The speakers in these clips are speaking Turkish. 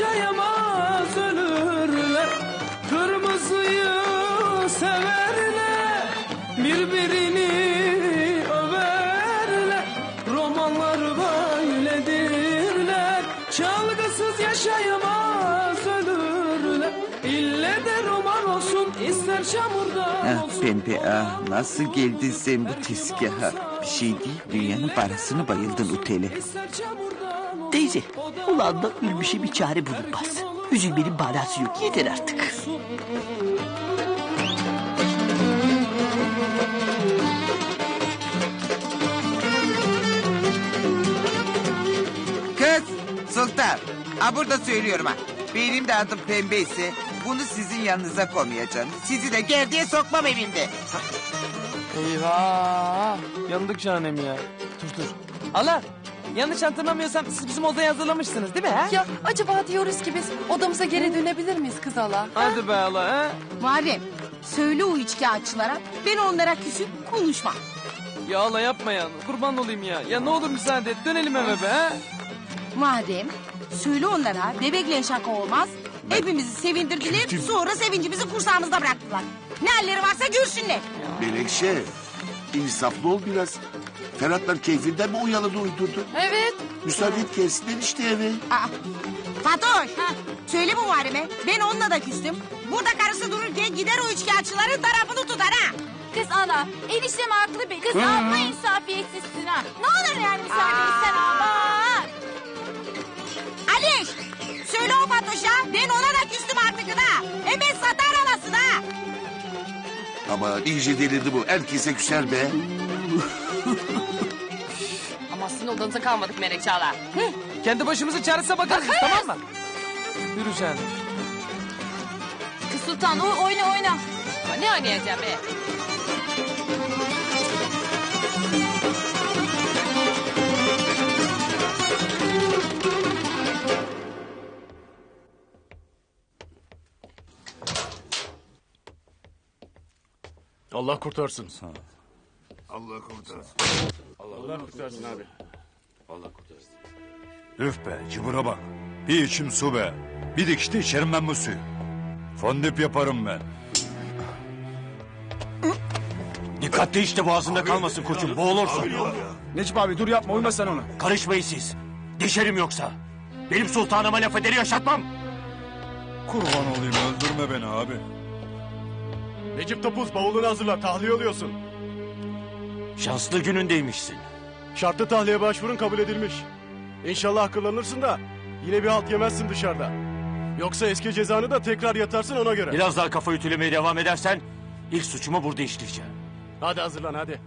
yaşayamaz ölürler. Kırmızıyı severler. Birbirini överler. Romanlar böyledirler. Çalgısız yaşayamaz ölürler. İlle de roman olsun ister çamurda ah, olsun. Ah pembe ah nasıl geldin sen bu tezgaha? Bir şey değil dünyanın parasını bayıldın utele Teyze, ulan da ölmüşe bir çare bulunmaz. Üzülmenin manası yok. Yeter artık. Kız Sultan ha burada söylüyorum ha. Benim de adım pembe ise bunu sizin yanınıza koymayacağım. Sizi de gerdiğe sokmam evimde. Eyvah yandık şahanem ya Dur dur Allah yanlış hatırlamıyorsam siz bizim odayı hazırlamışsınız değil mi ha? Ya acaba diyoruz ki biz odamıza geri dönebilir miyiz kız hala? Hadi be Allah ha? Muharrem söyle o içkiatçılara ben onlara küsüp konuşmam. Ya Allah yapma ya kurban olayım ya. Ya ne olur müsaade et dönelim eve be ha? Muharrem söyle onlara bebekle şaka olmaz. Hepimizi sevindirdiler sonra sevincimizi kursağımızda bıraktılar. Ne halleri varsa görsünler. Melekşe, insaflı ol biraz. Ferhatlar keyfinden mi uyaladı uydurdu? Evet. Et gelsinler işte eve. Aa, Fatoş söyle bu Muharrem'e ben onunla da küstüm. Burada karısı dururken gider o içkiatçıların tarafını tutar ha. Kız ana eniştem haklı be. Kız amma insafiyetsizsin ha. Ne olur yani müsaade etsen ama. Aliş söyle o Fatoş'a ben ona da küstüm artık ha. Hemen satar anasını ha. Ama iyice delirdi bu. Herkese küser be. Ama sizin odanıza kalmadık Melek Çağla. Kendi başımızın çaresine bakarız tamam mı? Yürü sen. Kız Sultan o oyna oyna. Ya ne oynayacağım be? Allah kurtarsın. Allah kurtarsın. Allah kurtarsın abi. Üf be cıbıra bak. Bir içim su be. Bir dikişte içerim ben bu suyu. Fondip yaparım ben. Dikkatli işte boğazında kalmasın koçum boğulursun. Necip abi dur yapma uyma sen ona. Karışmayın siz. Deşerim yoksa. Benim sultanıma laf ederi yaşatmam. Kurban olayım öldürme beni abi. Necip Topuz bavulunu hazırla tahliye oluyorsun. Şanslı günündeymişsin. Şartlı tahliye başvurun kabul edilmiş. İnşallah akıllanırsın da yine bir halt yemezsin dışarıda. Yoksa eski cezanı da tekrar yatarsın ona göre. Biraz daha kafa ütülemeye devam edersen ilk suçumu burada işleyeceğim. Hadi hazırlan hadi.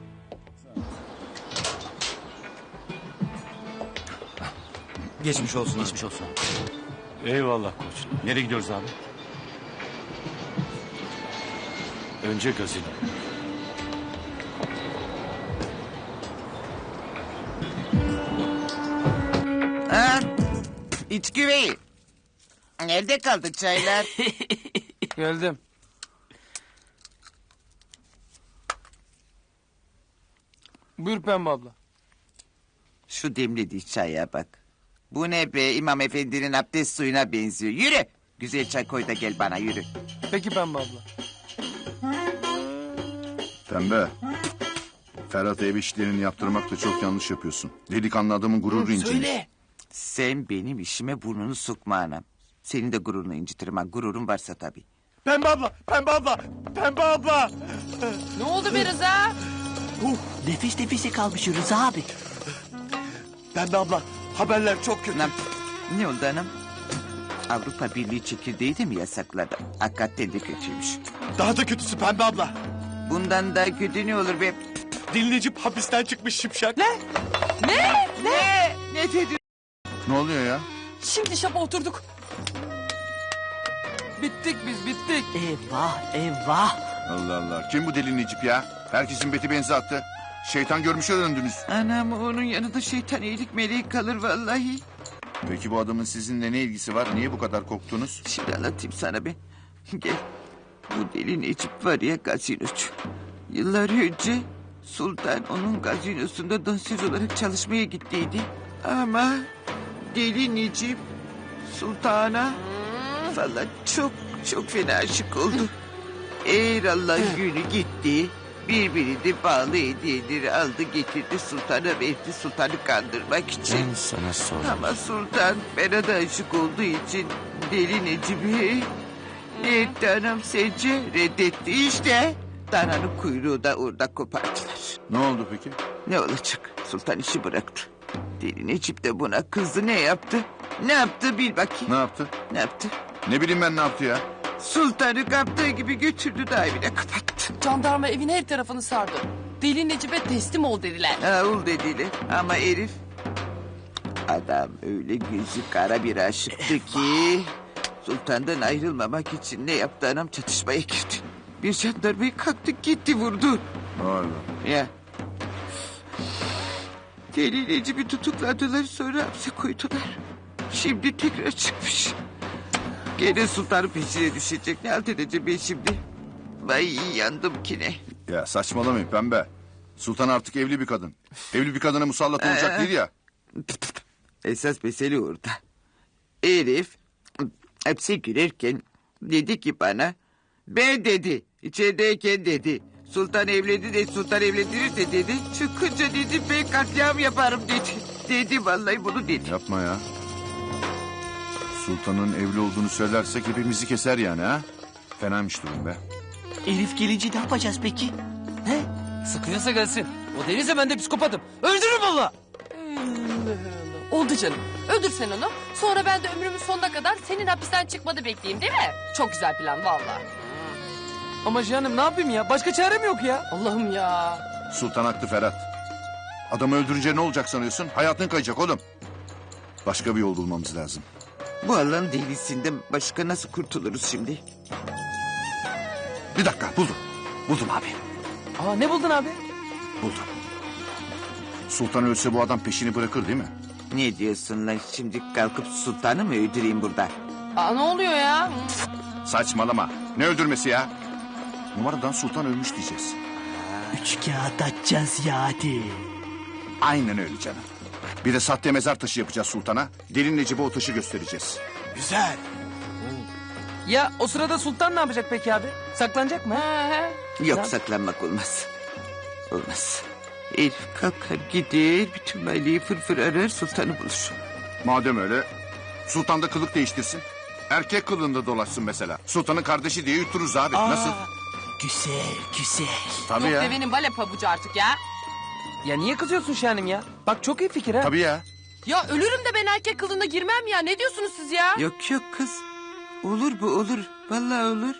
Geçmiş olsun Geçmiş olsun. Eyvallah koç. Nereye gidiyoruz abi? Önce gazino. Ha? İç güveyi. Nerede kaldı çaylar? Geldim. Buyur Pembe abla. Şu demlediği çaya bak. Bu ne be İmam Efendi'nin abdest suyuna benziyor. Yürü. Güzel çay koy da gel bana yürü. Peki Pembe abla. Pembe. Ferhat ev işlerini yaptırmakta çok yanlış yapıyorsun. Delikanlı adamın gururu incinir. Sen benim işime burnunu sokma anam. Senin de gururunu incitirim ha. Gururun varsa tabii. Pembe abla, pembe abla, pembe abla. Ne oldu be Rıza? Nefis nefise kalmış Rıza abi. Pembe abla, haberler çok kötü. Anam, ne oldu anam? Avrupa Birliği çekirdeği de mi yasakladı? Hakikaten de kötüymüş. Daha da kötüsü pembe abla. Bundan da kötü ne olur be? Dil Necip hapisten çıkmış şipşak. Ne dedi? Ne oluyor ya? Şimdi şapa oturduk. Bittik biz bittik. Eyvah eyvah. Allah Allah. Kim bu deli Necip ya? Herkesin beti benzi attı. Şeytan görmüşe döndünüz. Anam onun yanında şeytan iyilik meleği kalır vallahi. Peki bu adamın sizinle ne ilgisi var? Niye bu kadar korktunuz? Şimdi anlatayım sana be. Gel. Bu deli Necip var ya gazinocu. Yıllar önce Sultan onun gazinosunda dansöz olarak çalışmaya gittiydi. Ama deli Necip Sultan'a falan çok çok fena aşık oldu. Eğer Allah günü gitti. Birbirini bağlı hediyeleri aldı getirdi sultana verdi sultanı kandırmak için. Ben sana sordum. Ama sultan Berat'a aşık olduğu için deli Necip'i ne etti anam sence reddetti işte. Dananın kuyruğu da orada kopardılar. Ne oldu peki? Ne olacak? Sultan işi bıraktı. Deli Necip de buna kızdı ne yaptı? Ne yaptı bil bakayım. Ne yaptı? Ne yaptı? Ne bileyim ben ne yaptı ya? Sultanı kaptığı gibi götürdü da evine kapattı. Jandarma evin her tarafını sardı. Deli Necip'e teslim ol dediler. Ağul dediler ama herif... Adam öyle gözü kara bir aşıktı ki... Sultandan ayrılmamak için ne yaptı anam çatışmaya girdi. Bir jandarmayı kalktı gitti vurdu. Vay be. Ya. Deli Necip'i tutukladılar sonra hapse koydular. Şimdi tekrar çıkmış. Gene sultanın peşine düşecek. Ne halt edeceğim ben şimdi? Vay yandım ki ne. Ya saçmalamayın pembe. Sultan artık evli bir kadın. Evli bir kadına musallat olacak değil ya. Esas mesele orada. Herif hapse girerken dedi ki bana... Ben dedi içerideyken dedi. Sultan evlendi de sultan evlendirirse dedi. Çıkınca dedi ben katliam yaparım dedi. Dedi vallahi bunu dedi. Yapma ya. Sultanın evli olduğunu söylersek hepimizi keser yani ha. Fenaymış durum be. Elif gelince ne yapacağız peki? He? Sıkıyorsa gelsin. O değilse ben de psikopatım. Öldürürüm valla. Oldu canım. Öldür sen onu. Sonra ben de ömrümün sonuna kadar senin hapisten çıkmanı bekleyeyim değil mi? Çok güzel plan vallahi. Ama canım ne yapayım ya? Başka çarem yok ya. Allah'ım ya. Sultan haklı Ferhat. Adamı öldürünce ne olacak sanıyorsun? Hayatın kayacak oğlum. Başka bir yol bulmamız lazım. Bu Allah'ın delisinden başka nasıl kurtuluruz şimdi? Bir dakika buldum. Buldum abi. Aa ne buldun abi? Buldum. Sultan ölse bu adam peşini bırakır değil mi? Ne diyorsun lan şimdi kalkıp sultanı mı öldüreyim burada? Aa, ne oluyor ya? Saçmalama. Ne öldürmesi ya? Numaradan sultan ölmüş diyeceğiz. Üç kağıt atacağız ya hadi. Aynen öyle canım. Bir de sahte mezar taşı yapacağız sultana. Delin Necip'e o taşı göstereceğiz. Güzel. Ya o sırada sultan ne yapacak peki abi? Saklanacak mı? Yok saklanmak olmaz. Olmaz. Elif kalkar gider bütün mahalleyi fırfır arar sultanı bulur. Madem öyle sultan da kılık değiştirsin. Erkek kılığında dolaşsın mesela. Sultanın kardeşi diye yuturuz abi. Nasıl? Güzel, güzel. Tabii Yok ya. devenin bale pabucu artık ya. Ya niye kızıyorsun Şahanem ya? Bak çok iyi fikir ha. Tabii ya. Ya ölürüm de ben erkek kılığına girmem ya. Ne diyorsunuz siz ya? Yok yok kız. Olur bu olur. Vallahi olur.